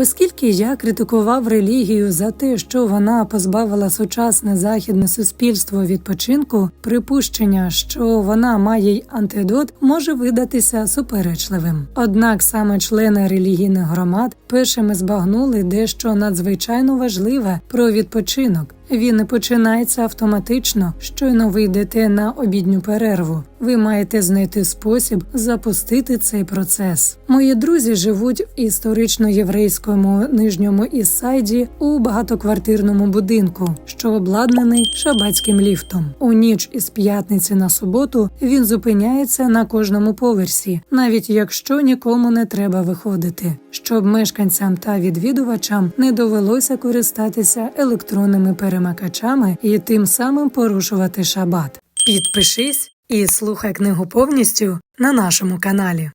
Оскільки я критикував релігію за те, що вона позбавила сучасне західне суспільство відпочинку, припущення, що вона має й антидот, може видатися суперечливим. Однак саме члени релігійних громад першими збагнули дещо надзвичайно важливе про відпочинок. Він починається автоматично, щойно ви йдете на обідню перерву. Ви маєте знайти спосіб запустити цей процес. Мої друзі живуть в історично єврейському нижньому Іссайді у багатоквартирному будинку, що обладнаний шабацьким ліфтом. У ніч із п'ятниці на суботу він зупиняється на кожному поверсі, навіть якщо нікому не треба виходити, щоб мешканцям та відвідувачам не довелося користатися електронними перемикачами і тим самим порушувати шабат. Підпишись і слухай книгу повністю на нашому каналі.